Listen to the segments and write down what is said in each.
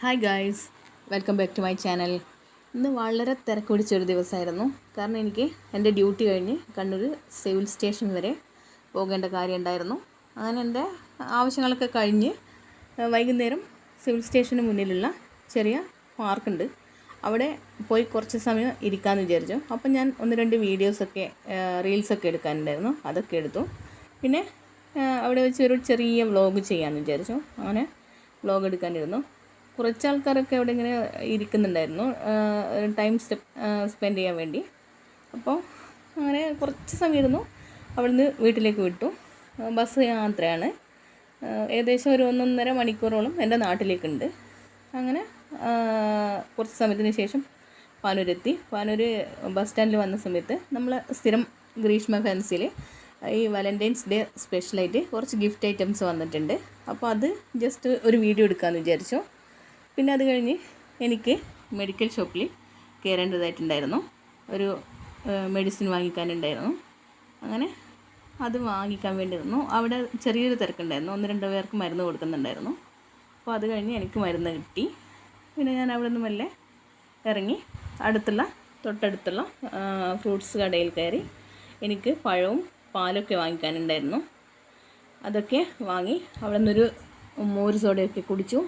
Hi guys welcome back to my channel ഇന്ന് വളരെ തിരക്ക് പിടിച്ചൊരു ദിവസമായിരുന്നു. കാരണം എനിക്ക് എന്റെ ഡ്യൂട്ടി കഴിഞ്ഞ് കണ്ണൂർ സിവിൽ സ്റ്റേഷൻ വരെ പോകേണ്ട കാര്യം ഉണ്ടായിരുന്നു അങ്ങനെ എന്റെ ആവശ്യങ്ങളൊക്കെ കഴിഞ്ഞ് വൈകുന്നേരം സിവിൽ സ്റ്റേഷന് മുന്നിലുള്ള ചെറിയ പാർക്കുണ്ട്. അവിടെ പോയി കുറച്ച് സമയം ഇരിക്കാമെന്ന് വിചാരിച്ചു. അപ്പം ഞാൻ ഒന്ന് രണ്ട് വീഡിയോസൊക്കെ റീൽസൊക്കെ എടുക്കാനുണ്ടായിരുന്നു. അതൊക്കെ എടുത്തു. പിന്നെ അവിടെ വെച്ച് ഒരു ചെറിയ വ്ളോഗ് ചെയ്യാമെന്ന് വിചാരിച്ചു. അങ്ങനെ വ്ളോഗ് എടുക്കാനിരുന്നു. കുറച്ച് ആൾക്കാരൊക്കെ അവിടെ ഇങ്ങനെ ഇരിക്കുന്നുണ്ടായിരുന്നു ടൈം സ്റ്റെപ്പ് സ്പെൻഡ് ചെയ്യാൻ വേണ്ടി. അപ്പോൾ അങ്ങനെ കുറച്ച് സമയം ഇരുന്നു അവിടുന്ന് വീട്ടിലേക്ക് വിട്ടു. ബസ് യാത്രയാണ്. ഏകദേശം ഒരു ഒന്നൊന്നര മണിക്കൂറോളം എന്റെ നാട്ടിലേക്കുണ്ട്. അങ്ങനെ കുറച്ച് സമയത്തിന് ശേഷം പാനൂരെത്തി. പാനൂർ ബസ് സ്റ്റാൻഡിൽ വന്ന സമയത്ത് നമ്മൾ സ്ഥിരം ഗ്രീഷ്മ ഫാൻസിയിൽ ഈ വാലന്റൈൻസ് ഡേ സ്പെഷ്യലായിട്ട് കുറച്ച് ഗിഫ്റ്റ് ഐറ്റംസ് വന്നിട്ടുണ്ട്. അപ്പോൾ അത് ജസ്റ്റ് ഒരു വീഡിയോ എടുക്കാമെന്ന് വിചാരിച്ചു. പിന്നെ അത് കഴിഞ്ഞ് എനിക്ക് മെഡിക്കൽ ഷോപ്പിൽ കയറേണ്ടതായിട്ടുണ്ടായിരുന്നു ഒരു മെഡിസിൻ വാങ്ങിക്കാനുണ്ടായിരുന്നു. അങ്ങനെ അത് വാങ്ങിക്കാൻ വേണ്ടി വേണ്ടിയിരുന്നു. അവിടെ ചെറിയൊരു തിരക്കുണ്ടായിരുന്നു. ഒന്ന് രണ്ട് പേർക്ക് മരുന്ന് കൊടുക്കുന്നുണ്ടായിരുന്നു. അപ്പോൾ അത് കഴിഞ്ഞ് എനിക്ക് മരുന്ന് കിട്ടി. പിന്നെ ഞാൻ അവിടെ നിന്ന് മെല്ലെ ഇറങ്ങി അടുത്തുള്ള തൊട്ടടുത്തുള്ള ഫ്രൂട്ട്സ് കടയിൽ കയറി എനിക്ക് പഴവും പാലൊക്കെ വാങ്ങിക്കാനുണ്ടായിരുന്നു. അതൊക്കെ വാങ്ങി അവിടെ നിന്നൊരു മോര് സോഡയൊക്കെ കുടിച്ചു.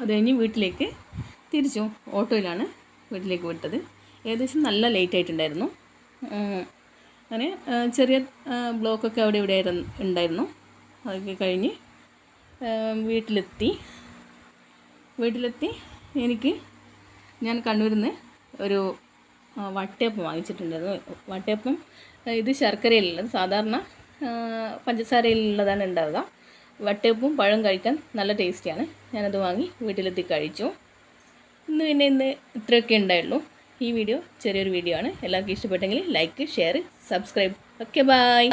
അത് കഴിഞ്ഞ് വീട്ടിലേക്ക് തിരിച്ചു. ഓട്ടോയിലാണ് വീട്ടിലേക്ക് വിട്ടത്. ഏകദേശം നല്ല ലേറ്റ് ആയിട്ടുണ്ടായിരുന്നു. അങ്ങനെ ചെറിയ ബ്ലോക്കൊക്കെ അവിടെ ഇവിടെ ഉണ്ടായിരുന്നു. അതൊക്കെ കഴിഞ്ഞ് വീട്ടിലെത്തി. വീട്ടിലെത്തി. എനിക്ക് ഞാൻ കണ്ണൂരിൽ നിന്ന് ഒരു വട്ടയപ്പം വാങ്ങിച്ചിട്ടുണ്ടായിരുന്നു. വട്ടയപ്പം ഇത് ശർക്കരയിലുള്ളത്. സാധാരണ പഞ്ചസാരയിലുള്ളതാണ് ഉണ്ടാവുക. വട്ടയപ്പവും പഴം കഴിക്കാൻ നല്ല ടേസ്റ്റിയാണ്. ഞാനത് വാങ്ങി വീട്ടിലെത്തി കഴിച്ചു. ഇന്ന് പിന്നെ ഇന്ന് ഇത്രയൊക്കെ ഉണ്ടായുള്ളൂ. ഈ വീഡിയോ ചെറിയൊരു വീഡിയോ ആണ്. എല്ലാവർക്കും ഇഷ്ടപ്പെട്ടെങ്കിൽ like share subscribe okay bye